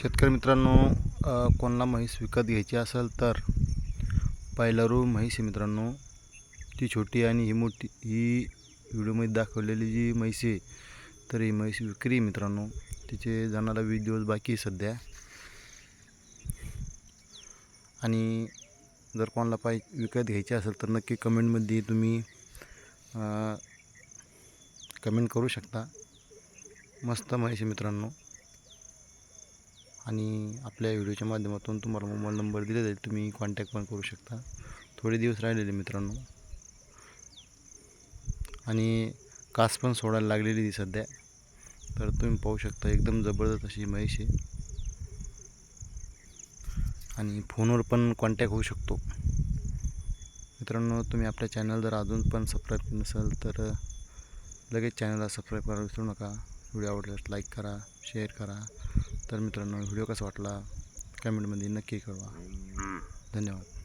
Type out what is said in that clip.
शेतकरी मित्रांनो कोणाला म्हैस विकत घ्यायची असेल तर पायलरू म्हैस आहे मित्रांनो. ती छोटी आणि ही मोठी. ही व्हिडिओमध्ये दाखवलेली जी म्हैस आहे तर ही म्हैस विक्री मित्रांनो. तिचे जाणारा वीस दिवस बाकी आहे सध्या. आणि जर कोणाला पाय विकत घ्यायची असेल तर नक्की कमेंटमध्ये तुम्ही कमेंट करू शकता. मस्त म्हैस आहे मित्रांनो. आणि आपल्या व्हिडिओच्या माध्यमातून तुम्हाला मोबाईल नंबर दिला जाईल तुम्ही कॉन्टॅक्ट पण करू शकता. थोडे दिवस राहिलेले मित्रांनो. आणि कास पण सोडायला लागलेली ती सध्या. तर तुम्ही पाहू शकता एकदम जबरदस्त अशी म्हैस आहे. आणि फोनवर पण कॉन्टॅक्ट होऊ शकतो. मित्रांनो तुम्ही आपल्या चॅनल जर अजून पण सबस्क्राईब नसेल तर लगेच चॅनलला सबस्क्राईब करायला विसरू नका. व्हिडिओ आवडल्यास लाईक करा शेअर करा. तर मित्रांनो व्हिडिओ कसा वाटला? कमेंटमध्ये नक्की कळवा. धन्यवाद.